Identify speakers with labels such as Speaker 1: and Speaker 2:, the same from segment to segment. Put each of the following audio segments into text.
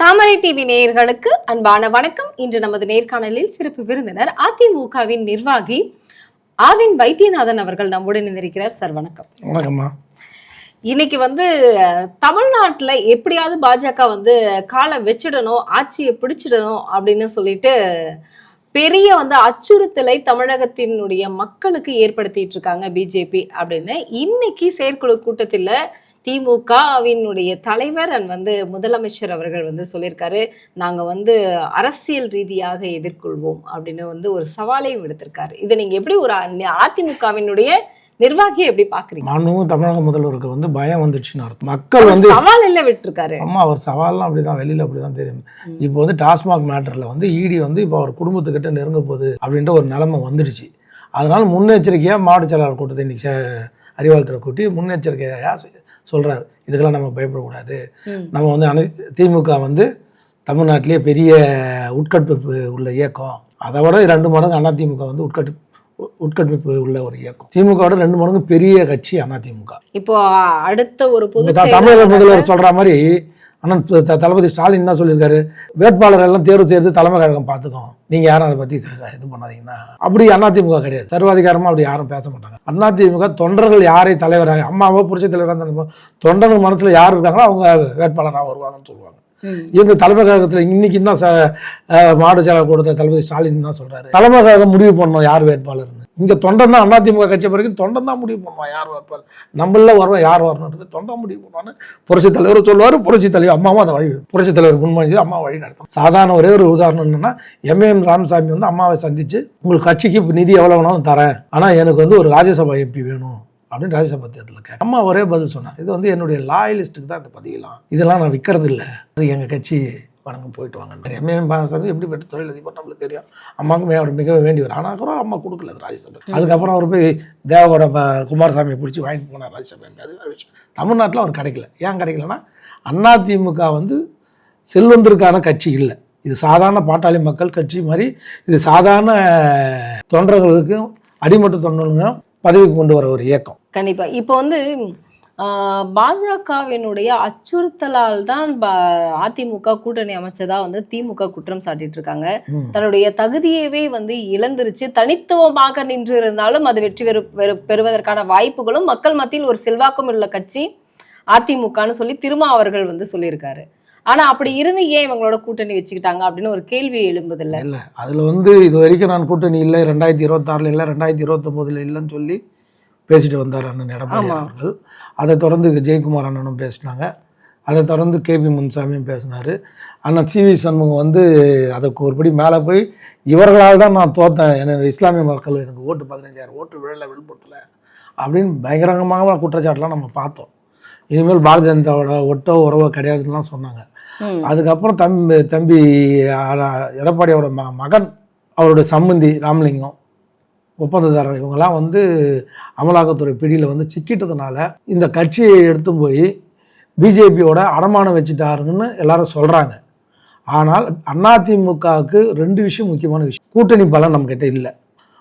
Speaker 1: தாமரை TV நேயர்களுக்கு அன்பான வணக்கம். இன்று நமது நேர்காணலில் சிறப்பு விருந்தினர் அதிமுகவின் நிர்வாகி ஆவின் வைத்தியநாதன் அவர்கள் நம்முடன் இணைந்திருக்கிறார். சார் வணக்கம்.
Speaker 2: வணக்கம்மா.
Speaker 1: இன்னைக்கு வந்து தமிழ்நாட்டுல எப்படியாவது பாஜக வந்து காலை வச்சிடணும் ஆட்சியை பிடிச்சிடணும் அப்படின்னு சொல்லிட்டு பெரிய வந்து அச்சுறுத்தலை தமிழகத்தினுடைய மக்களுக்கு ஏற்படுத்திட்டு இருக்காங்க பிஜேபி அப்படின்னு. இன்னைக்கு செயற்குழு கூட்டத்துல திமுகவினுடைய தலைவர் அண்ட் வந்து முதலமைச்சர் அவர்கள் வந்து சொல்லியிருக்காரு நாங்க வந்து அரசியல் ரீதியாக எதிர்கொள்வோம் அப்படின்னு வந்து ஒரு சவாலையும் விடுத்திருக்காரு. இதை நீங்க எப்படி ஒரு அதிமுகவினுடைய நிர்வாகியை எப்படி பாக்குறீங்க?
Speaker 2: மாண்புமிகு தமிழக முதல்வருக்கு வந்து பயம் வந்துடுச்சுன்னு அர்த்தம். மக்கள் வந்து
Speaker 1: சவால் இல்ல விட்டுருக்காரு.
Speaker 2: அம்மா அவர் சவால்லாம் அப்படிதான் வெளியில அப்படிதான் தெரியும். இப்போ வந்து டாஸ்மாக் மேட்டர்ல வந்து இடி வந்து இப்போ அவர் குடும்பத்துக்கிட்ட நெருங்க போகுது அப்படின்ற ஒரு நிலைமை வந்துடுச்சு. அதனால முன்னெச்சரிக்கையா மாவட்ட செயலாளர் கூட்டத்தை இன்னைக்கு அறிவாலயத்தில் கூட்டி முன்னெச்சரிக்கையா சொ- சொல்றாரு. இதுக்கெல்லாம் நம்ம பயப்படக்கூடாது. நம்ம வந்து அனை திமுக வந்து தமிழ்நாட்டிலேயே பெரிய உட்கட்பிப்பு உள்ள இயக்கம். அதை விட ரெண்டு மடங்கு அதிமுக வந்து உட்கட்டு உட்கட்பிப்பு உள்ள ஒரு இயக்கம். திமுகவோட ரெண்டு மடங்கு பெரிய கட்சி அதிமுக
Speaker 1: இப்போ அடுத்த ஒரு
Speaker 2: தமிழக முதல்வர் சொல்ற மாதிரி த- தளபதி ஸ்டாலின் என்ன சொல்லியிருக்காரு? வேட்பாளர் எல்லாம் தேர்வு செய்து தலைமை கழகம் பார்த்துக்கும். நீங்க யாரும் அதை பத்தி த- இது பண்ணாதீங்கன்னா. அப்படி அதிமுக கிடையாது. சர்வாதிகாரமா அப்படி யாரும் பேச மாட்டாங்க. அதிமுக தொண்டர்கள் யாரை தலைவராக அம்மாவோ புரட்சி தலைவராக தொண்டர்கள் மனசுல யார் இருக்காங்களோ அவங்க வேட்பாளராக வருவாங்கன்னு சொல்லுவாங்க. எங்க தலைமை கழகத்துல இன்னைக்கு அஹ் மாவட்ட செயலாளர் கொடுத்த தளபதி ஸ்டாலின் தான் சொல்றாரு. தலைமை கழகம் முடிவு பண்ணணும் யார் வேட்பாளர்னு. இங்கே தொண்டன் தான் அதிமுக கட்சி வரைக்கும் தொண்டன் தான் முடிவு பண்ணுவான். யார் வேட்பாளர் நம்மள வருவோம் யார் வரணுன்றது தொண்டன் முடிவு பண்ணுவான்னு புரட்சி தலைவர் சொல்லுவார். புரட்சி தலைவர் அம்மாவும் அதை வழி புரட்சி தலைவர் முன்மொழிஞ்சு அம்மா வழி நடத்தும் சாதாரண ஒரே ஒரு உதாரணம் என்னன்னா எம்ஏஎம் ராமசாமி வந்து அம்மாவை சந்திச்சு உங்களுக்கு கட்சிக்கு நிதி எவ்வளோ வேணாலும் தரேன் ஆனால் எனக்கு வந்து ஒரு ராஜ்யசபா எம்பி வேணும் அப்படின்னு ராஜ்யசபா தேர்தலில் கேட்க அம்மா ஒரே பதில் சொன்னாங்க இது வந்து என்னுடைய லாயலிஸ்ட்டுக்கு தான் இந்த பதவியெல்லாம் இதெல்லாம் நான் விற்கிறது இல்லை அது எங்கள் கட்சி வணக்கம் போயிட்டு வாங்க. எம்ஏஎம் பாலசாமி எப்படி பெற்ற தொழிலதிபர் நம்மளுக்கு தெரியும். அம்மாவுக்கு மே- அவர் மிக வேண்டியவர். ஆனால் கூட அம்மா கொடுக்கல அது ராஜ்யசபா. அதுக்கப்புறம் அவர் போய் தேவகோட குமாரசாமியை பிடிச்சி வாங்கிட்டு போனார் ராஜ்யசபா. MP. அது வேற விஷயம். தமிழ்நாட்டில் அவர் கிடைக்கல. ஏன் கிடைக்கலன்னா அதிமுக வந்து செல்வந்தருக்கான கட்சி இல்லை. இது சாதாரண பாட்டாளி மக்கள் கட்சி மாதிரி இது சாதாரண தொண்டர்களுக்கும் அடிமட்ட தொண்டர்களுக்கும் பதவிக்கு கொண்டு வர ஒரு இயக்கம்.
Speaker 1: கண்டிப்பா. இப்போ வந்து பாஜகவினுடைய அச்சுறுத்தலால் தான் அதிமுக கூட்டணி அமைச்சதா வந்து திமுக குற்றம் சாட்டிட்டு இருக்காங்க. தன்னுடைய தகுதியவே வந்து இழந்துருச்சு. தனித்துவமாக நின்று இருந்தாலும் அது வெற்றி பெறு பெறு- பெறுவதற்கான வாய்ப்புகளும் மக்கள் மத்தியில் ஒரு செல்வாக்கும் உள்ள கட்சி அதிமுகன்னு சொல்லி திருமா அவர்கள் வந்து சொல்லியிருக்காரு. ஆனா அப்படி இருந்து ஏன் இவங்களோட கூட்டணி வச்சுக்கிட்டாங்க அப்படின்னு ஒரு கேள்வி எழும்புதில்ல.
Speaker 2: இல்லை அதில் வந்து இது வரைக்கும் நான் கூட்டணி இல்லை. ரெண்டாயிரத்தி இருபத்தாறில் இல்லை ரெண்டாயிரத்தி இருபத்தொம்போதில் இல்லைன்னு சொல்லி பேசிட்டு வந்தார் அண்ணன் எடப்பாடி. அவர்கள். அதை தொடர்ந்து ஜெயக்குமார் அண்ணனும் பேசினாங்க. அதை தொடர்ந்து கேபி முன்சாமியும் பேசினார். அண்ணன் சிவி சண்முகம் வந்து அதுக்கு ஒருபடி மேலே போய் இவர்களால் தான் நான் தோத்தேன். எனக்கு இஸ்லாமிய மக்கள் எனக்கு ஓட்டு பதினஞ்சாயிரம் ஓட்டு விழல விழுப்புரத்தில் அப்படின்னு பயங்கரமாக குற்றச்சாட்டுலாம் நம்ம பார்த்தோம். இனிமேல் பாரதிய ஜனதாவோட ஒட்டோ உறவோ கிடையாதுன்னுலாம் சொன்னாங்க. அதுக்கப்புறம் தம்பி தம்பி எடப்பாடியோட ம மகன் அவருடைய சம்மந்தி ராமலிங்கம் ஒப்பந்ததாரர் இவங்கெல்லாம் வந்து அமலாக்கத்துறை பிடியில் வந்து சிக்கிட்டதுனால இந்த கட்சியை எடுத்து போய் பிஜேபியோட அடமானம் வச்சுட்டாருங்கன்னு எல்லாரும் சொல்கிறாங்க ஆனால் அதிமுகவுக்கு ரெண்டு விஷயம் முக்கியமான விஷயம். கூட்டணி பலம் நம்மக்கிட்ட இல்லை.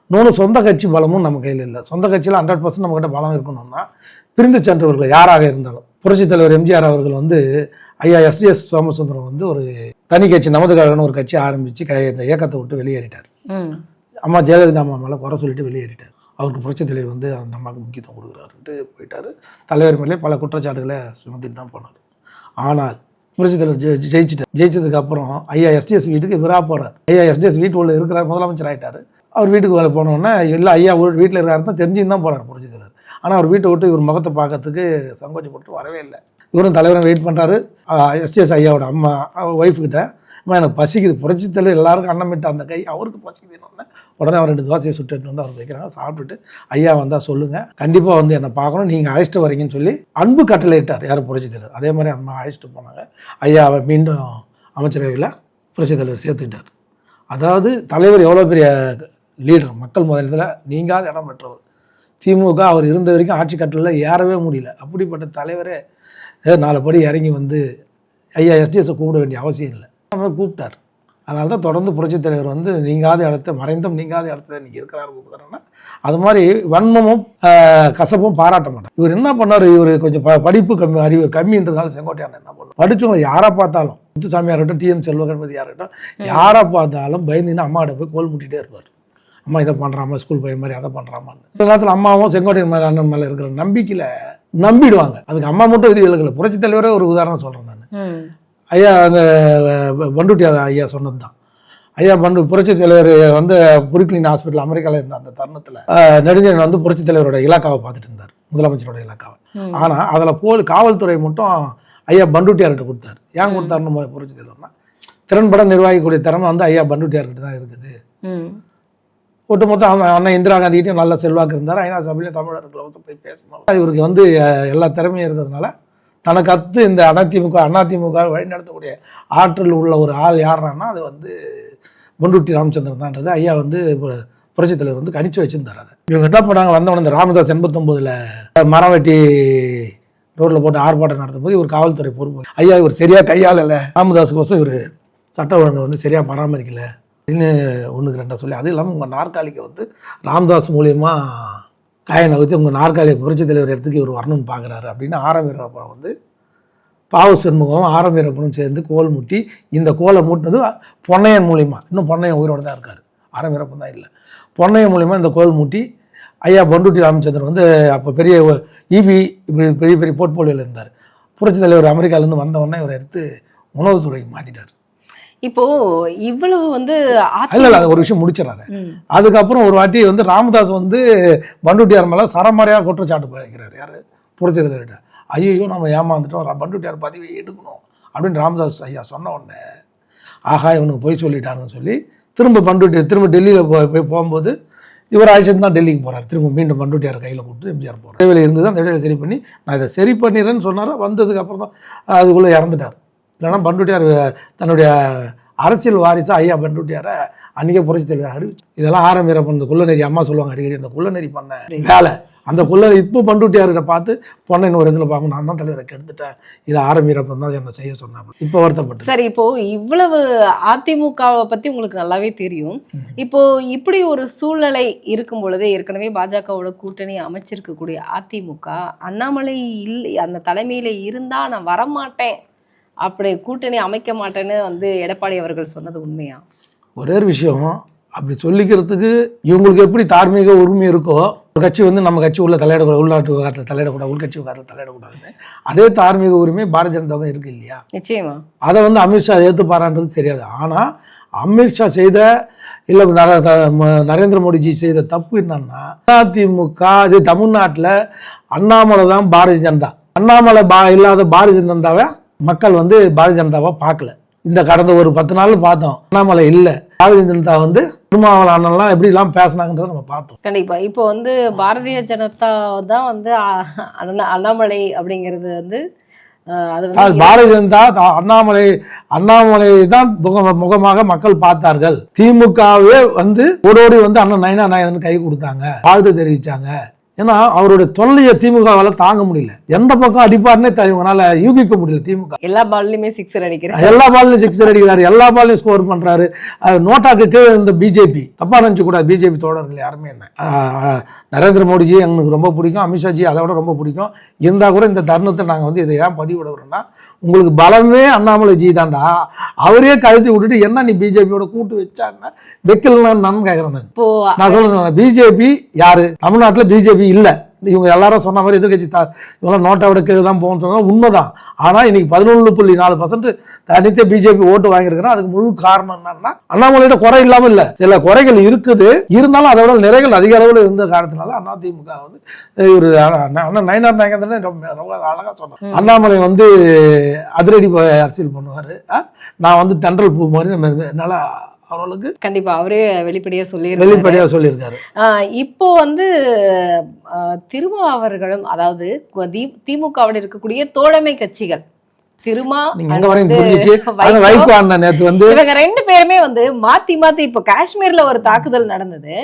Speaker 2: இன்னொன்று சொந்த கட்சி பலமும் நம்ம கையில் இல்லை. சொந்த கட்சியில் ஹண்ட்ரட் பர்சன்ட் நம்மக்கிட்ட பலம் இருக்கணும்னா பிரிந்து சென்றவர்கள் யாராக இருந்தாலும். புரட்சி தலைவர் எம்ஜிஆர் அவர்கள் வந்து ஐயா எஸ்டிஎஸ் சோமசுந்தரம் வந்து ஒரு தனி கட்சி நமது கழகம்னு ஒரு கட்சி ஆரம்பித்து க இந்த இயக்கத்தை விட்டு வெளியேறிட்டார். அம்மா ஜெயலலிதா அம்மா மேலே குறை சொல்லிட்டு வெளியேறிட்டார். அவருக்கு புரட்சித் தலைவர் வந்து அந்த அம்மாவுக்கு முக்கியத்துவம் கொடுக்குறாருன்ட்டு போயிட்டார். தலைவர் மேலே பல குற்றச்சாட்டுகளை சுமத்திட்டு தான் போனார். ஆனால் புரட்சித் தலைவர் ஜெ ஜெயிச்சிட்டார். ஜெயிச்சதுக்கு அப்புறம் ஐயா எஸ்டிஎஸ் வீட்டுக்கு விரா போகிறார் ஐயா எஸ்டிஎஸ் வீட்டு உள்ள இருக்கிறார் முதலமைச்சர் ஆகிட்டார் அவர் வீட்டுக்கு வேலை போனோன்னே இல்லை ஐயா வீட்டில் இருக்காரு தான் தெரிஞ்சுன்னு தான் போகிறார் புரட்சித் தலைவர். ஆனால் அவர் வீட்டை விட்டு இவர் முகத்தை பார்க்கறதுக்கு சங்கோச்சப்பட்டு வரவே இல்லை. இவரும் தலைவரும் வெயிட் பண்ணுறாரு எஸ்டிஎஸ் ஐயாவோட அம்மா ஒய்ஃப்கிட்ட அம்மா எனக்கு பசிக்குது. புரட்சி தலைவர் எல்லாருக்கும் அன்னமிட்ட அந்த கை அவருக்கு பசிக்குதுன்னு உடனே அவர் ரெண்டு தோசையை சுட்டுட்டு வந்து அவர் வைக்கிறாங்க. சாப்பிட்டுட்டு ஐயா வந்தால் சொல்லுங்கள் கண்டிப்பாக வந்து என்னை பார்க்கணும். நீங்கள் அழைச்சிட்டு வரீங்கன்னு சொல்லி அன்பு கட்டளையிட்டார் யார் புரட்சி தலைவர்? அதே மாதிரி அம்மா அழைச்சிட்டு போனாங்க. ஐயா மீண்டும் அமைச்சரவையில் புரட்சி தலைவர் சேர்த்துக்கிட்டார். அதாவது தலைவர் எவ்வளோ பெரிய லீடர்? மக்கள் முதலிடத்தில் நீங்காத இடம் பெற்றவர். திமுக அவர் இருந்த வரைக்கும் ஆட்சி கட்டலில் ஏறவே முடியல. அப்படிப்பட்ட தலைவரே நாலு படி இறங்கி வந்து ஐயா எஸ்டிஎஸை கூப்பிட வேண்டிய அவசியம் இல்லை. அவர் கூப்பிட்டார். அதனால தான் தொடர்ந்து புரட்சித் தலைவர் வந்து நீங்காத இடத்த மறைந்தும் நீங்காத இடத்துல இன்னைக்கு இருக்கிறாரு கூப்பிடுறாருன்னா அது மாதிரி வன்மமும் ஆஹ், கசப்பும் பாராட்ட மாட்டார். இவர் என்ன பண்ணார்? இவர் கொஞ்சம் ப- படிப்பு கம்மி அறிவு கம்மின்றதால செங்கோட்டையான என்ன பண்ணும் படிச்சவங்க யாரை பார்த்தாலும் முத்துசாமியாக இருக்கட்டும் டிஎம் செல்வ கணபதியாக இருக்கட்டும் யாரை பார்த்தாலும் பயந்துன்னு அம்மாட்ட போய் கோல் முட்டிகிட்டே இருப்பார். அம்மா இதை பண்ணுறாமா ஸ்கூல் பையன் மாதிரி அதை பண்ணுறாமான்னு இந்த காலத்தில் அம்மாவும் செங்கோட்டையன் மேலே அண்ணன் மேலே இருக்கிற நம்பிக்கையில் நம்பிடுவாங்க. அதுக்கு அம்மா மட்டும் இது விலகல புரட்சித் தலைவரே ஒரு உதாரணம் சொல்கிறேன் நான். ஐயா அந்த அஹ், பண்டுட்டி ஐயா சொன்னது தான் ஐயா பண்டு புரட்சித் தலைவர் வந்து புருக்லின் ஹாஸ்பிட்டல் அமெரிக்காவில் இருந்த அந்த தருணத்தில் நெடுஞ்செழியன் வந்து புரட்சித் தலைவரோட இலாக்காவை பார்த்துட்டு இருந்தார் முதலமைச்சரோட இலாக்காவை. ஆனால் அதில் போல் காவல்துறை மட்டும் ஐயா பண்டுட்டியார்கிட்ட கொடுத்தாரு. ஏன் கொடுத்தாருன்னு புரட்சித் தலைவர்னா திறன்பட நிர்வகிக்கக்கூடிய திறமை வந்து ஐயா பண்டுட்டியார்கிட்ட தான் இருக்குது. ஒட்டுமொத்த அண்ணன் இந்திரா காந்திகிட்டையும் நல்ல செல்வாக்கு இருந்தார். ஐநா சபையிலையும் தமிழர்களை வந்து போய் பேசணும். இவருக்கு வந்து எல்லா திறமையும் இருக்கிறதுனால தனக்கு அத்து இந்த அதிமுக அதிமுக வழிநடத்தக்கூடிய ஆற்றல் உள்ள ஒரு ஆள் யாருன்னா அது வந்து பொண்டுட்டி ராமச்சந்திரன் தான்ன்றது ஐயா வந்து பு- தலைவர் வந்து கணிச்சு வச்சிருந்தார் அதை. இவங்க என்ன பண்ணாங்க? வந்தவன இந்த ராமதாஸ் எண்பத்தொம்போதில் மரம் வெட்டி ரோட்டில் போட்டு ஆர்ப்பாட்டம் நடத்தும் போது இவர் காவல்துறை பொறுப்பு ஐயா இவர் சரியாக கையாளலை. ராமதாஸுக்கோசம் இவர் சட்ட ஒழுங்கை வந்து சரியாக பராமரிக்கலை. அப்படின்னு ஒன்றுக்கு ரெண்டாக சொல்லி அது இல்லாமல் உங்கள் நாற்காலிக்கு வந்து ராமதாஸ் மூலியமாக காயை நகர்த்தி உங்கள் நாற்காலியை புரட்சி தலைவர் இடத்துக்கு இவர் வரணும்னு பார்க்குறாரு அப்படின்னு ஆரம் வந்து பாவ சண்முகம் ஆரம்பிரப்பனும் சேர்ந்து கோல் முட்டி இந்த கோலை மூட்டினது பொன்னையன் மூலிமா இன்னும் பொன்னையன் உயிரோடு தான் இருக்கார். ஆரம்பிரப்பன் தான் இல்லை. பொன்னையன் மூலிமா இந்த கோல் மூட்டி ஐயா பண்டுட்டி ராமச்சந்திரன் வந்து அப்போ பெரிய இபி இப்படி பெரிய பெரிய போர்ட்போலியோவில் இருந்தார். புரட்சி தலைவர் அமெரிக்காலேருந்து வந்த உடனே இவரை எடுத்து உணவுத்துறைக்கு மாற்றிட்டார்
Speaker 1: இப்போ இவ்வளவு வந்து
Speaker 2: இல்லை இல்லை ஒரு விஷயம் முடிச்சிடறாரு. அதுக்கப்புறம் ஒரு வாட்டி வந்து ராமதாஸ் வந்து பண்டுட்டியார் மேலே சரமாரியாக குற்றச்சாட்டு வைக்கிறார் யார்? புரட்சி தலைவர்கிட்ட ஐயோ நம்ம ஏமாந்துட்டோம் பண்டுட்டியார் பதவியை எடுக்கணும். அப்படின்னு ராமதாஸ் ஐயா சொன்ன உடனே ஆஹா இவனுக்கு போய் சொல்லிட்டானுன்னு சொல்லி திரும்ப பண்டுட்டி திரும்ப டெல்லியில் போய் போய் போகும்போது இவர் ஆயிஷன் தான் டெல்லிக்கு போகிறார் திரும்ப மீண்டும் பண்டுட்டியார் கையில் கொடுத்து எம்ஜிஆர் போகிறார் இடைவெளி இருந்தது அந்த இடைவெளி சரி பண்ணி நான் இதை சரி பண்ணிடுறேன்னு சொன்னார்? வந்ததுக்கு அப்புறம் தான் அதுக்குள்ளே இறந்துட்டார். இல்லைன்னா பண்டுட்டியார் தன்னுடைய அரசியல் வாரிசா ஐயா பண்டுட்டியாரை அன்றைக்கே புரட்சி தலைவர் அறிவிச்சு. இதெல்லாம் ஆரம்பிக்கிறப்ப இந்த குள்ளநெறி அம்மா சொல்லுவாங்க அடிக்கடி அந்த குள்ளநெறி பண்ண வேலை. அந்த குள்ள இப்போ பண்டுட்டியார்கிட்ட பார்த்து பொண்ணை ஒரு இடத்துல பார்க்கணும். நான் தான் தலைவரை கெடுத்துட்டேன். இதை ஆரம்பிக்கிறப்ப தான் என்னை செய்ய சொன்னாங்க. இப்போ வருத்தப்பட்டு.
Speaker 1: சரி இப்போ இவ்வளவு அதிமுகவை பத்தி உங்களுக்கு நல்லாவே தெரியும். இப்போ இப்படி ஒரு சூழ்நிலை இருக்கும் பொழுது ஏற்கனவே பாஜகவோட கூட்டணி அமைச்சிருக்கக்கூடிய அதிமுக அண்ணாமலை இல்லை அந்த தலைமையில இருந்தா நான் வரமாட்டேன். அப்படி கூட்டணி அமைக்க மாட்டேன்னு வந்து எடப்பாடி அவர்கள் சொன்னது உண்மையா?
Speaker 2: ஒரே ஒரு விஷயம் அப்படி சொல்லிக்கிறதுக்கு இவங்களுக்கு எப்படி தார்மீக உரிமை இருக்கோ ஒரு கட்சி வந்து நம்ம கட்சி உள்ள தலையிடக்கூடாது உள்நாட்டு விவகாரத்தில் தலையிடக்கூடாது உள்கட்சி விவகாரத்தில் தலையிடக்கூடாதுன்னு அதே தார்மீக உரிமை பாரதிய ஜனதாவுக்கும் இருக்கு இல்லையா?
Speaker 1: நிச்சயமா.
Speaker 2: அதை வந்து அமித்ஷா ஏற்றுப்பாரான்றது தெரியாது. ஆனால் அமித்ஷா செய்த இல்லை நரேந்திர மோடிஜி செய்த தப்பு என்னன்னா அதிமுக இது தமிழ்நாட்டில் அண்ணாமலை தான் பாரதிய ஜனதா. அண்ணாமலை பா இல்லாத பாரதிய ஜனதாவை மக்கள் வந்து பாரதிய ஜனதாவை பார்க்கல. இந்த கடந்த ஒரு பத்து நாள் பார்த்தோம். அண்ணாமலை இல்லை. பாரதிய ஜனதா வந்து திருமாவளவன் அண்ணன்லாம் எப்படிலாம் பேசுனாங்கன்றதை நம்ம பார்த்தோம்.
Speaker 1: கண்டிப்பா. இப்போ வந்து பாரதிய ஜனதா தான் வந்து அண்ணா- அண்ணாமலை அப்படிங்கிறது வந்து
Speaker 2: பாரதிய ஜனதா அண்ணாமலை அண்ணாமலை தான் முக முகமாக மக்கள் பார்த்தார்கள். திமுகவே வந்து ஓடோடி வந்து அண்ணன் நயனா நாயகன் கை கொடுத்தாங்க. வாழ்த்து தெரிவிச்சாங்க. ஏன்னா அவருடைய தொல்லையை திமுகவால தாங்க முடியல. எந்த பக்கம் அடிப்பாருன்னே த- இவங்களால யூகிக்க முடியல திமுக.
Speaker 1: எல்லா பால்லையுமே சிக்ஸர் அடிக்கிறேன்
Speaker 2: எல்லா பால்லையும் சிக்ஸர் அடிக்கிறாரு. எல்லா பால்லையும் ஸ்கோர் பண்றாரு. நோட்டாக்கு கீழே இந்த பிஜேபி தப்பா நினைச்சு கூடாது பிஜேபி தோழர்கள் யாருமே என்ன நரேந்திர மோடிஜி எங்களுக்கு ரொம்ப பிடிக்கும். அமித்ஷாஜி அதை விட ரொம்ப பிடிக்கும். இருந்தால் கூட இந்த தருணத்தை நாங்கள் வந்து இதை ஏன் பதிவிட விடுறோம்னா உங்களுக்கு பலமே அண்ணாமலை ஜி தான்டா. அவரே கழுத்தி விட்டுட்டு என்ன நீ பிஜேபியோட கூட்டு வச்சான்னா வைக்கலன்னு நான் கேட்குறேன் நான். சொல்றேன் பிஜேபி யாரு? தமிழ்நாட்டில் பிஜேபி இல்லை. இவங்க எல்லாரும் சொன்ன மாதிரி எதிர்கட்சி தா இவங்களாம் நோட்டை விட கீழே தான் போகணும்னு சொன்னா உண்மைதான். ஆனால் இன்னைக்கு பதினொன்று புள்ளி நாலு பர்சன்ட் தனித்தே பிஜேபி ஓட்டு வாங்கியிருக்கிறோம் அதுக்கு முழு காரணம் என்னன்னா அண்ணாமலையோட குறை இல்லாமல் இல்லை. சில குறைகள் இருக்குது. இருந்தாலும் அதை விட நிறைகள் அதிக அளவில் இருந்த காரணத்தினால அதிமுக வந்து இவர் அண்ணன் நயனார் நாயகன் ரொம்ப ரொம்ப அழகாக சொன்னார். அண்ணாமலை வந்து அதிரடி அரசியல் பண்ணுவார். நான் வந்து தென்றல் பூ மாதிரி நம்ம என்னால் அவர்களுக்கு
Speaker 1: கண்டிப்பா அவரே வெளிப்படையா சொல்லி
Speaker 2: வெளிப்படையாக சொல்லியிருக்காரு.
Speaker 1: இப்போ வந்து திருமா அவர்களும் அதாவது கு- தி- திமுகவில் இருக்கக்கூடிய தோழமை கட்சிகள் திருமா வந்து
Speaker 2: நேத்து
Speaker 1: இவங்க ரெண்டு பேருமே வந்து மாத்தி மாத்தி இப்போ காஷ்மீர்ல ஒரு தாக்குதல் நடந்தது.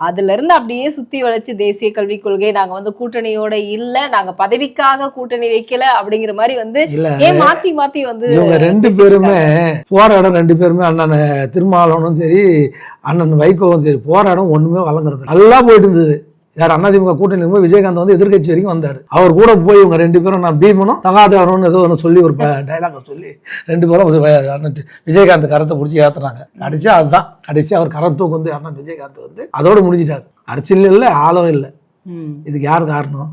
Speaker 1: அதுல இருந்து அப்படியே சுத்தி வளைச்சு தேசிய கல்விக் கொள்கை நாங்க வந்து கூட்டணியோட இல்ல நாங்க பதவிக்காக கூட்டணி வைக்கல அப்படிங்கிற மாதிரி வந்து ஏன் மாத்தி மாத்தி வந்து
Speaker 2: இவங்க ரெண்டு பேருமே போராடம் ரெண்டு பேருமே அண்ணன் திருமாவளவனும் சரி அண்ணன் வைகோவும் சரி போராடம் ஒண்ணுமே வழங்குறது நல்லா போயிட்டு இருந்தது. யார் அதிமுக கூட்டணி இருக்கும்போது விஜயகாந்த் வந்து எதிர்க்கட்சி வரைக்கும் வந்தார். அவர் கூட போய் இவங்க ரெண்டு பேரும் நான் பீமனும் தகாதவனும் ஏதோ ஒன்று சொல்லி ஒரு டைலாக சொல்லி ரெண்டு பேரும் விஜயகாந்த் கரத்தை பிடிச்சி ஏத்துனாங்க. கடைசியா அதுதான். கடைசி அவர் கரம் தூக்கு வந்து அண்ணன் விஜயகாந்த் வந்து அதோட முடிஞ்சிட்டார். அரசியல் இல்லை ஆளும் இல்லை. இதுக்கு யார் காரணம்?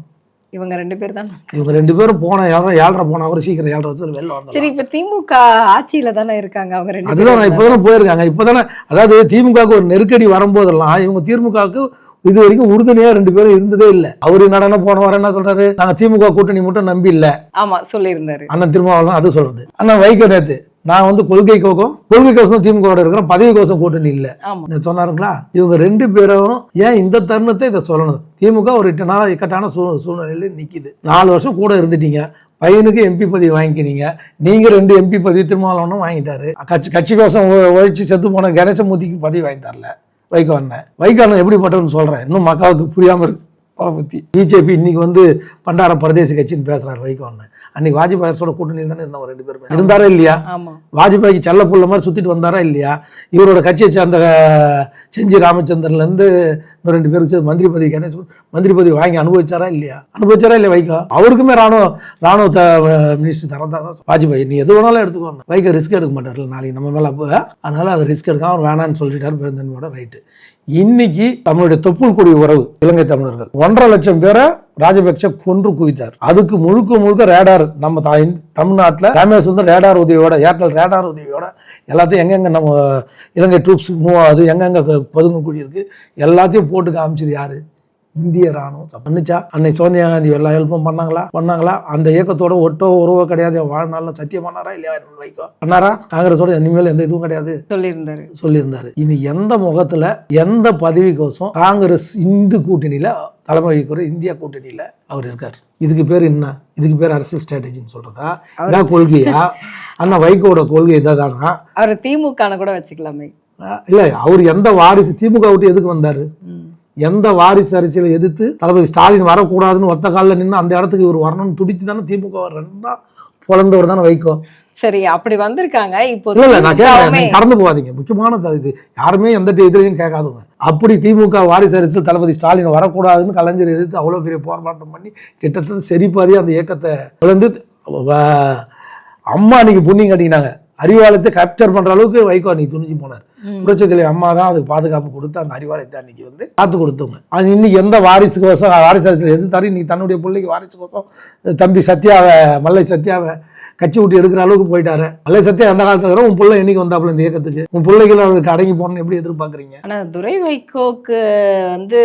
Speaker 1: இவங்க ரெண்டு பேர் தான்.
Speaker 2: இவங்க ரெண்டு பேரும் போன ஏழரை ஏழரை போனா கூட சீக்கிரம் ஏழரை வச்சு வெளில வந்தாங்க
Speaker 1: சரி இப்ப திமுக ஆட்சியில தானே இருக்காங்க அவங்க ரெண்டு
Speaker 2: அதுதான் நான்
Speaker 1: பேரும்.
Speaker 2: இப்போதானே போயிருக்காங்க. இப்போதானே அதாவது திமுகவுக்கு ஒரு நெருக்கடி வரும்போதெல்லாம் இவங்க திமுகவுக்கு இது வரைக்கும் உறுதுணையா ரெண்டு பேரும் இருந்ததே இல்லை. அவரு நடனம் போன வாரம் என்ன சொல்றாரு? நாங்க திமுக கூட்டணி மட்டும் நம்பி இல்ல.
Speaker 1: ஆமா சொல்லியிருந்தாரு.
Speaker 2: அண்ணன் திருமாவளவன் அது சொல்றது. அண்ணா வைகோ நேத்து நான் வந்து கொள்கை கோக்கம் கொள்கை கோசம் திமுக இருக்கிறேன் பதவி கோசம் கூட்டணி இல்ல சொன்னாருங்களா? இவங்க ரெண்டு பேரும் ஏன் இந்த தருணத்தை இதை சொல்லணும்? திமுக ஒரு இட்டனால இக்கட்டான சூ சூழ்நிலையில நிக்குது. நாலு வருஷம் கூட இருந்துட்டீங்க. பையனுக்கு எம்பி பதவி வாங்கிக்கினீங்க நீங்க ரெண்டு எம்பி பதவி திருமாவளவனும் வாங்கிட்டாரு. கட்சி கட்சி கோசம் ஒ- ஒழிச்சு செத்து போன கணேசமூர்த்திக்கு பதவி வாங்கி தரல வைகோ அண்ணன். வைகோ அண்ணன் எப்படிப்பட்டவன்னு சொல்றேன். இன்னும் மக்களுக்கு புரியாம இருக்கு. பத்தி பிஜேபி இன்னைக்கு வந்து பண்டார பரதேசி கட்சின்னு பேசுறாரு வைகோ அண்ணன். அன்னைக்கு வாஜ்பாய் அரசோட கூட்டணியில் தானே இருந்தவங்க ரெண்டு பேருமே. இருந்தாரா இல்லையா? வாஜ்பாய்க்கு செல்ல புள்ள மாதிரி சுத்திட்டு வந்தாரா இல்லையா? இவரோட கட்சியை சேர்ந்த செஞ்சி ராமச்சந்திரன்ல இருந்து இன்னும் ரெண்டு பேருக்கு சேர்ந்து மந்திரி பதவி கணேஷ் மந்திரி பதவி வாங்கி அனுபவிச்சாரா இல்லையா? அனுபவிச்சாரா இல்லையா வைகோ? அவருக்குமே ராணுவ ராணுவ மினிஸ்டர் தரந்தா தான் வாஜ்பாய் நீ எது வேணாலும் எடுத்துக்கோங்க வைகோ ரிஸ்க் எடுக்க மாட்டார்ல நாளைக்கு நம்ம மேல அப்போ. அதனால அது ரிஸ்க் எடுக்காம அவர் வேணான்னு சொல்லிட்டாரு பெருந்தன்மையோட ரைட்டு இன்னைக்கு தமிழுடைய தொப்புள் கொடி உறவு இலங்கை தமிழர்கள். ஒன்றரை லட்சம் பேரை ராஜபக்ச கொன்று குவித்தார். அதுக்கு முழுக்க முழுக்க ரேடார் நம்ம தமிழ்நாட்டில் தமிழ்நாட்டில் வந்து ரேடார் உதவியோட ஏர்டெல் ரேடார் உதவியோட எல்லாத்தையும் எங்கெங்க நம்ம இலங்கை ட்ரூப்ஸ் மூவ் ஆகுது எங்கெங்க பதுங்கக்குடி இருக்கு எல்லாத்தையும் போட்டு காமிச்சது யாரு? இந்திய ராணுவம் பண்ணுச்சா அன்னை சோனியா காந்தி எல்லா ஹெல்ப்பும் பண்ணாங்களா? பண்ணாங்களா? அந்த இயக்கத்தோட ஒட்டோ உறவோ கிடையாது. என் வாழ்நாள்ல சத்தியம் பண்ணாரா இல்லையா என்ன வைக்கோ பண்ணாரா? காங்கிரஸோட இனிமேல் எந்த இதுவும் கிடையாது.
Speaker 1: சொல்லியிருந்தாரு.
Speaker 2: சொல்லியிருந்தாரு. இனி எந்த முகத்துல எந்த பதவிக்கோசம் காங்கிரஸ் இந்து கூட்டணியில தலைமை வகிக்கிற இந்தியா கூட்டணியில அவர் இருக்கார். இதுக்கு பேர் என்ன? இதுக்கு பேர் அரசியல் ஸ்ட்ராட்டஜின்னு சொல்றதா? இதான் கொள்கையா? அண்ணா வைகோட கொள்கை இதானா
Speaker 1: அவர் திமுக கூட வச்சுக்கலாமே.
Speaker 2: இல்ல அவர் எந்த வாரிசு திமுக விட்டு எதுக்கு வந்தாரு. எந்த வாரிசு அரசியலை எதிர்த்து தளபதி ஸ்டாலின் வரக்கூடாதுன்னு ஒத்த காலில் நின்று அந்த இடத்துக்கு இவர் வரணும்னு துடிச்சு தானே திமுக ரெண்டா பிறந்தவர் தானே வைகோ.
Speaker 1: சரி அப்படி வந்திருக்காங்க. இப்போ
Speaker 2: இல்ல இல்ல நான் கேட்கறேன். கடந்து போகாதீங்க. முக்கியமானது அது இது யாருமே எந்த எதிரையும் கேட்காதவங்க. அப்படி திமுக வாரிசு அரசியல் தளபதி ஸ்டாலின் வரக்கூடாதுன்னு கலைஞர் எதிர்த்து அவ்வளவு பெரிய போராட்டம் பண்ணி கிட்டத்தட்ட சரிபாதி அந்த இயக்கத்தை வளர்ந்து வ- அம்மா அன்னைக்கு புண்ணியம் கட்டிக்கினாங்க அறிவாலயத்தை கேப்சர் பண்ற அளவுக்கு வைகோ அன்னைக்கு துணிஞ்சு போனார்.
Speaker 1: ம்.
Speaker 2: புரட்சி தலைவி அம்மா தான் அதுக்கு பாதுகாப்பு கொடுத்து அந்த அறிவாலயத்தை அன்னைக்கு வந்து காத்து கொடுத்தவங்க. அது இன்னைக்கு எந்த வாரிசு கோசம் வாரிசு அரசியல் எதிர்த்தாரு இன்னைக்கு தன்னுடைய பிள்ளைக்கு வாரிசு கோசம் தம்பி சத்யாவை மல்லை சத்யாவை கட்சி விட்டு எடுக்கிற அளவுக்கு போயிட்டாரு. மல்லை சத்யா எந்த காலத்துல உன் பிள்ளை என்னைக்கு வந்தாப்புல இந்த இயக்கத்துக்கு? உன் பிள்ளைகள் அவருக்கு அடங்கி போகணும்னு எப்படி எதிர்பார்க்குறீங்க?
Speaker 1: ஆனா துரை வைகோக்கு வந்து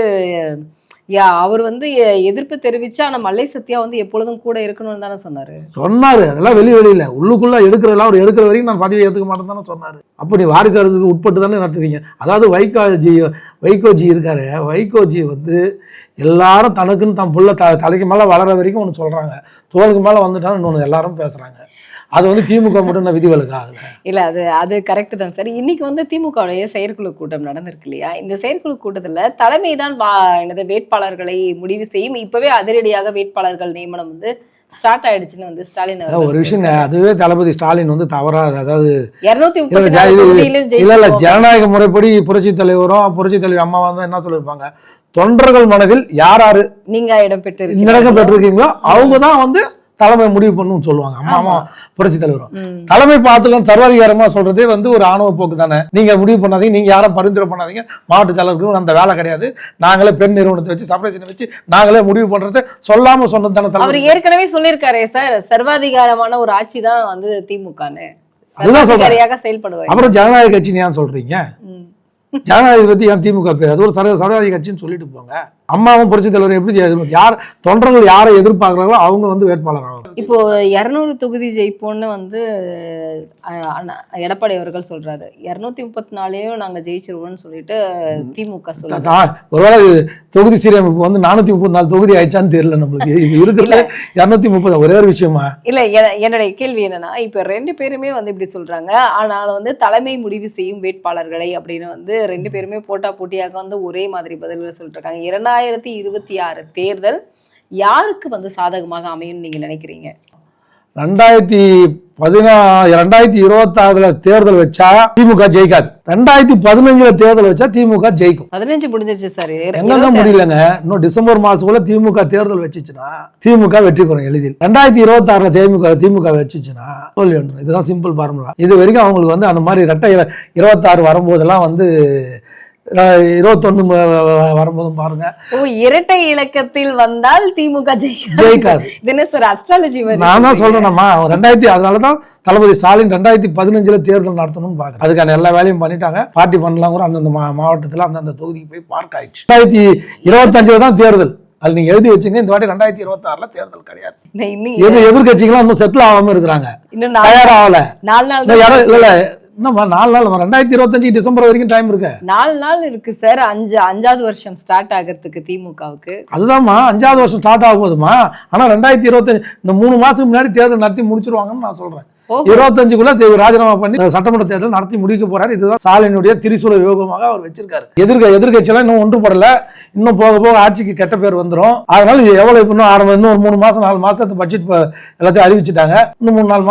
Speaker 1: யா அவர் வந்து எ- எதிர்ப்பு தெரிவிச்சு ஆனா மல்லை சத்யா வந்து எப்பொழுதும் கூட இருக்கணும்னு தானே சொன்னாரு.
Speaker 2: சொன்னாரு. அதெல்லாம் வெளி வெளியில. உள்ளுக்குள்ள எடுக்கிறதெல்லாம் அவர் எடுக்கிற வரைக்கும் நான் பதவி ஏற்றுக்க மாட்டேன்னு தானே சொன்னாரு. அப்போ நீ வாரிசு அரசுக்கு உட்பட்டு தானே நடத்துறீங்க அதாவது வைகோஜி வைகோஜி இருக்காரு. வைகோஜி வந்து எல்லாரும் தனக்குன்னு தன் புள்ள த தலைக்கு மேலே வளர வரைக்கும் ஒன்று சொல்றாங்க. தோலுக்கு மேலே வந்துட்டாலும் இன்னொன்று எல்லாரும் பேசுறாங்க. அது வந்து திமுக மட்டும் நான் விதிவிலக்கு ஆகல.
Speaker 1: இல்ல அது அது கரெக்ட் தான் சார் இன்னைக்கு வந்து திமுகவுடைய செயற்குழு கூட்டம் நடந்திருக்கு இல்லையா? இந்த செயற்குழு கூட்டத்துல தலைமை தான் வா எனது வேட்பாளர்களை முடிவு செய்யும். இப்பவே அதிரடியாக வேட்பாளர்கள் நியமனம் வந்து ஸ்டார்ட் ஆயிடுச்சுன்னு வந்து ஸ்டாலின்
Speaker 2: ஒரு விஷயங்க அதுவே தளபதி ஸ்டாலின் வந்து தவறா அதாவது இல்ல, இல்ல. ஜனநாயக முறைப்படி புரட்சி தலைவரும் புரட்சி தலைவி அம்மா வந்து என்ன சொல்லியிருப்பாங்க? தொண்டர்கள் மனதில் யார் யாரு
Speaker 1: நீங்க இடம் பெற்று
Speaker 2: இடக்கம் பெற்றிருக்கீங்களோ அவங்க தான் வந்து தலைமை முடிவு பண்ணுன்னு சொல்லுவாங்க. அம்மா அம்மா புரட்சி தலைவரும்
Speaker 1: ம்.
Speaker 2: தலைமை பார்த்துக்கலாம் சர்வாதிகாரமா சொல்றதே வந்து ஒரு ஆணவ போக்கு தானே. நீங்க முடிவு பண்ணாதீங்க. நீங்க யாரும் பரிந்துரை பண்ணாதீங்க. மாவட்ட செயலருக்கு அந்த வேலை கிடையாது. நாங்களே பெண் நிறுவனத்தை வச்சு சப்ளைசனை வச்சு நாங்களே முடிவு பண்றது சொல்லாம சொன்னது தானே
Speaker 1: அவர் ஏற்கனவே சொல்லியிருக்காரே சார். சர்வாதிகாரமான ஒரு ஆட்சி தான் வந்து திமுகன்னு.
Speaker 2: அதுதான் சொல்றேன்.
Speaker 1: செயல்படுவாங்க
Speaker 2: அப்புறம் ஜனநாயக கட்சின்னு ஏன் சொல்றீங்க?
Speaker 1: ம்.
Speaker 2: ஜனநாயக பத்தி ஏன் திமுக பேர்? அது ஒரு சர்வ சர்வாதிகார கட்சின்னு சொல்லிட்டு போங்க. அம்மாவும் புரட்சி தலைவர் எப்படி யார் தொண்டர்கள் யாரை எதிர்பார்க்குறாங்களோ அவங்க வந்து வேட்பாளர் ஆகணும்
Speaker 1: இப்போ இருநூறு தொகுதி ஜெயிப்போம்னு வந்து எடப்பாடி அவர்கள் சொல்றாரு. இருநூத்தி முப்பத்தி நாலையும் நாங்க ஜெயிச்சிருவோம்னு சொல்லிட்டு திமுக சொல்லுது.
Speaker 2: தா- ஒருவேளை தொகுதி சீரமைப்பு வந்து நானூத்தி முப்பத்தி நாலு தொகுதி ஆயிடுச்சான்னு தெரியல நம்மளுக்கு. இப்ப இருக்கிறதுல இருநூத்தி முப்பது ஒரே ஒரு விஷயமா?
Speaker 1: இல்ல என- என்னுடைய கேள்வி என்னன்னா இப்ப ரெண்டு பேருமே வந்து இப்படி சொல்றாங்க. ஆனால் வந்து தலைமை முடிவு செய்யும் வேட்பாளர்களை அப்படின்னு வந்து ரெண்டு பேருமே போட்டா போட்டியாக வந்து ஒரே மாதிரி பதில்கள் சொல்லிட்டு இருக்காங்க. இரண்டாயிரத்தி இருபத்தி ஆறு தேர்தல் யாருக்கு வந்து சாதகமாக அமையும்னு நீங்க நினைக்கிறீங்க?
Speaker 2: ரெண்டாயிரத்தி பதினா ரெண்டாயிரத்தி இருபத்தாறுல தேர்தல் வச்சா திமுக ஜெயிக்காது. ரெண்டாயிரத்தி பதினஞ்சுல தேர்தல் வச்சா திமுக ஜெயிக்கும்.
Speaker 1: பதினஞ்சு முடிஞ்சிருச்சு சார்.
Speaker 2: எங்கெல்லாம் முடியலங்க. இன்னும் டிசம்பர் மாசத்துக்குள்ள திமுக தேர்தல் வச்சுச்சுன்னா திமுக வெற்றி பெறும் எளிதில். ரெண்டாயிரத்தி இருபத்தி ஆறுல திமுக திமுக வச்சுச்சுன்னா தோல்வி இதுதான் சிம்பிள் ஃபார்முலா இது வரைக்கும் அவங்களுக்கு வந்து அந்த மாதிரி ரெட்டை இருபத்தாறு வரும்போதெல்லாம் வந்து இருபத்தொன்னு வரும்போதும் பாருங்க.
Speaker 1: ஓ இரட்டை இலக்கத்தில் வந்தால் திமுக ஜெயிக்காது.
Speaker 2: ஜெயிக்காது.
Speaker 1: இது என்ன சார் அஸ்ட்ராலஜி
Speaker 2: நான் தான் சொல்றேன்மா ரெண்டாயிரத்தி அதனால தான் தளபதி ஸ்டாலின் ரெண்டாயிரத்தி பதினஞ்சுல தேர்தல் நடத்தணும்னு பாக்குறேன் அதுக்கான எல்லா வேலையும் பண்ணிட்டாங்க. பார்ட்டி பண்ணலாம் கூட அந்தந்த மாவட்டத்துல அந்தந்த தொகுதிக்கு போய் பார்க் ஆயிடுச்சு. ரெண்டாயிரத்தி இருபத்தஞ்சுல தான் தேர்தல். அது நீங்க எழுதி வச்சுங்க இந்த வாட்டி ரெண்டாயிரத்தி இருபத்தாறுல தேர்தல் கிடையாது. எதிர்கட்சிகளாம் இன்னும் செட்டில் ஆகாம இருக்கிறாங்க. தயாராகல இல்ல. இன்னும் நாலு நாள் ரெண்டாயிரத்தி இருபத்தஞ்சு டிசம்பர் வரைக்கும் டைம் இருக்கு.
Speaker 1: நாலு நாள் இருக்கு சார் அஞ்சு அஞ்சாவது வருஷம் ஸ்டார்ட் ஆகிறதுக்கு திமுகவுக்கு.
Speaker 2: அதுதான்மா அஞ்சாவது வருஷம் ஸ்டார்ட் ஆகும் போதுமா ஆனா ரெண்டாயிரத்தி இருபத்தஞ்சு இந்த மூணு மாசத்துக்கு முன்னாடி தேர்தல் நடத்தி முடிச்சிருவாங்கன்னு நான் சொல்றேன்.
Speaker 1: ஓஹோ.
Speaker 2: இருபத்தஞ்சுக்குள்ள ராஜினாமா பண்ணி சட்டமன்ற தேர்தல் நடத்தி முடிக்க போறாரு. இதுதான் ஸ்டாலினுடைய திரிசூல யோகமாக அவர் வச்சிருக்காரு. எதிர்க்க எதிர்கட்சியெல்லாம் இன்னும் ஒன்றுபடல. இன்னும் போக போக ஆட்சிக்கு கெட்ட பேர் வந்துரும். அதனால இது எவ்வளவு இன்னும் ஆரம்பம்? இன்னும் ஒரு மூணு மாசம் நாலு மாசத்து பட்ஜெட் எல்லாத்தையும் அறிவிச்சிட்டாங்க. இன்னும் மூணு நாலு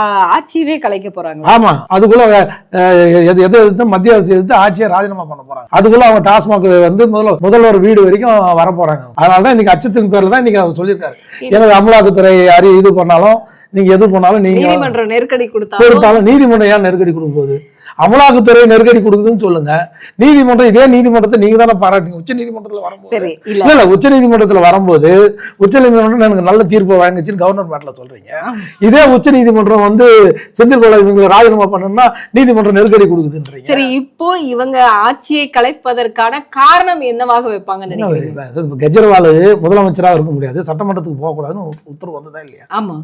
Speaker 1: ஆ, ஆட்சியவே கலைக்க போறாங்க.
Speaker 2: ஆமா. அதுக்குள்ள எது எது எதிர்த்து மத்திய அரசு எதிர்த்து ஆட்சியை ராஜினாமா பண்ண போறாங்க. அதுக்குள்ள அவங்க டாஸ்மாக் வந்து முதல்ல முதல்வர் வீடு வரைக்கும் வர போறாங்க அதனால தான் இன்னைக்கு அச்சத்தின் பேர்ல தான் இன்னைக்கு அவர் சொல்லியிருக்காரு. எனது அமலாக்கத்துறை அறி இது பண்ணாலும் நீங்க எது பண்ணாலும் நீங்க
Speaker 1: நீதிமன்ற நெருக்கடி கொடுத்தாலும்
Speaker 2: கொடுத்தாலும் நீதிமன்றம் ஏன் நெருக்கடி கொடுக்க போகுது அமலாக்கத்துறை நெருக்கடி கொடுக்குதுன்னு சொல்லுங்க. நீதிமன்றம் இதே நீதிமன்றத்தை நீங்க தானே பாராட்டுங்க. உச்ச நீதிமன்றத்தில் வரும்போது.
Speaker 1: இல்ல.
Speaker 2: உச்ச நீதிமன்றத்தில் வரும்போது உச்ச நீதிமன்றம் எனக்கு நல்ல தீர்ப்பு வழங்குச்சுன்னு கவர்னர் மேட்ல சொல்றீங்க. இதே உச்ச நீதிமன்றம் வந்து செந்தில் பாலாஜி ராஜினாமா பண்ணணும்னா நீதிமன்றம் நெருக்கடி கொடுக்குதுன்றீங்க.
Speaker 1: சரி இப்போ இவங்க ஆட்சியை கலைப்பதற்கான காரணம் என்னவாக
Speaker 2: இது கெஜ்ரிவால் முதலமைச்சராக இருக்க முடியாது. சட்டமன்றத்துக்கு போகக்கூடாதுன்னு உத்தரவு வந்ததா இல்லையா?
Speaker 1: ஆமா.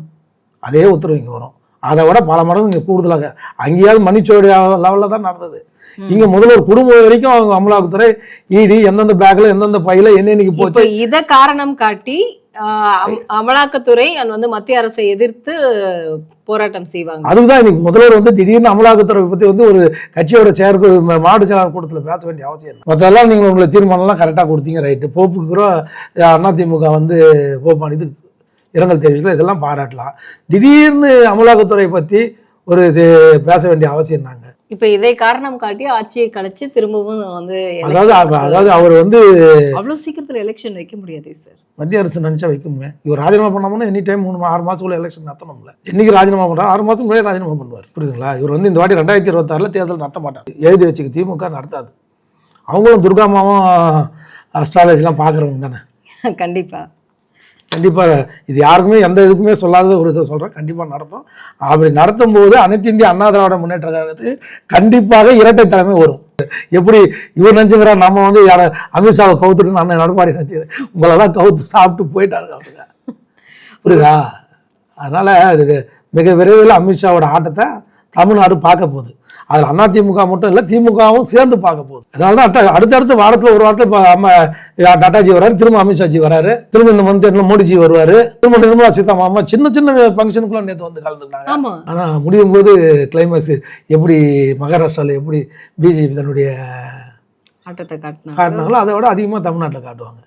Speaker 2: அதே உத்தரவு இங்கே வரும். அதை விட பல மடங்கு இங்கே கூடுதலாக. அங்கேயாவது மன்னிச்சோடைய லெவலில் தான் நடந்தது. இங்க முதல்வர் குடும்பம் வரைக்கும் அவங்க அமலாக்கத்துறை இடி எந்தெந்த பேக்ல எந்தெந்த பையில என்னென்னைக்கு போச்சு?
Speaker 1: இத காரணம் காட்டி அமலாக்கத்துறை and வந்து மத்திய அரசை எதிர்த்து போராட்டம் செய்வாங்க.
Speaker 2: அதுக்குதான் இன்னைக்கு முதல்வர் வந்து திடீர்னு அமலாக்கத்துறை பத்தி வந்து ஒரு கட்சியோட செயற்கு மாவட்ட செயலாளர் கூட்டத்தில் பேச வேண்டிய அவசியம் இல்லை. மற்றெல்லாம் நீங்கள் உங்களை தீர்மானம்லாம் கரெக்டாக கொடுத்தீங்க ரைட்டு போப்புக்கு கூட அதிமுக வந்து போப்பான் இது இரங்கல் தெரிவிக்கல இதெல்லாம் பாராட்டலாம். திடீர்னு அமலாக்கத்துறை பற்றி ஒரு பேச வேண்டிய அவசியம் நாங்க
Speaker 1: இப்ப இதை காரணம் காட்டி ஆட்சியை கலைச்சு திரும்பவும் வந்து
Speaker 2: அதாவது அதாவது அவர் வந்து
Speaker 1: அவ்வளவு சீக்கிரத்துல எலெக்ஷன் வைக்க முடியாது சார்
Speaker 2: மத்திய அரசு நினைச்சா வைக்குமே இவர் ராஜினாமா பண்ணாமன்னா எனி டைம் மூணு ஆறு மாசத்துக்குள்ள எலெக்ஷன் நடத்தணும்ல. என்னைக்கு ராஜினாமா பண்றாரு ஆறு மாசம் முன்னாடியே ராஜினாமா பண்ணுவார். புரியுதுங்களா? இவர் வந்து இந்த வாட்டி ரெண்டாயிரத்தி இருபத்தாறுல தேர்தல் நடத்த மாட்டார். எழுதி வச்சுக்க திமுக நடத்தாது. அவங்களும் துர்காமாவும் அஸ்ட்ராலஜிலாம் பார்க்குறவங்க தானே.
Speaker 1: கண்டிப்பா.
Speaker 2: கண்டிப்பாக இது யாருக்குமே எந்த இதுக்குமே சொல்லாத ஒரு இதை சொல்கிறேன் கண்டிப்பாக நடத்தும். அப்படி நடத்தும் போது அனைத்து இந்திய அண்ணா திராவிட முன்னேற்ற கழகத்துக்கு கண்டிப்பாக இரட்டை தலைமை வரும். எப்படி இவர் நினச்சிக்கிறார் நம்ம வந்து யாரை அமித்ஷாவை கவுத்துட்டு அண்ணன் நடப்பாடி நினச்சி உங்களெல்லாம் கவுத்து சாப்பிட்டு போயிட்டாருங்க அவங்க. புரியுதா? அதனால் அது மிக விரைவில் அமித்ஷாவோட ஆட்டத்தை தமிழ்நாடு பார்க்க போகுது. அதில் அதிமுக மட்டும் இல்லை திமுகவும் சேர்ந்து பார்க்க போகுது. அதனால தான் அடுத்தடுத்து வாரத்தில் ஒரு வாரத்தில் இப்போ நம்ம டாட்டாஜி வராரு திரும்ப அமித்ஷாஜி வராரு திரும்ப இந்த மந்த் என்ன மோடிஜி வருவார் திரும்ப நிர்மலா சீதாராமன் சின்ன சின்ன ஃபங்க்ஷனுக்குலாம் நேற்று வந்து கலந்துக்கினாங்க
Speaker 1: ஆமா.
Speaker 2: ஆனால் முடியும் போது கிளைமேக்ஸ் எப்படி மகாராஷ்டிராவில் எப்படி பிஜேபி தன்னுடைய காட்டினாங்களோ அதை விட அதிகமாக தமிழ்நாட்டில் காட்டுவாங்க.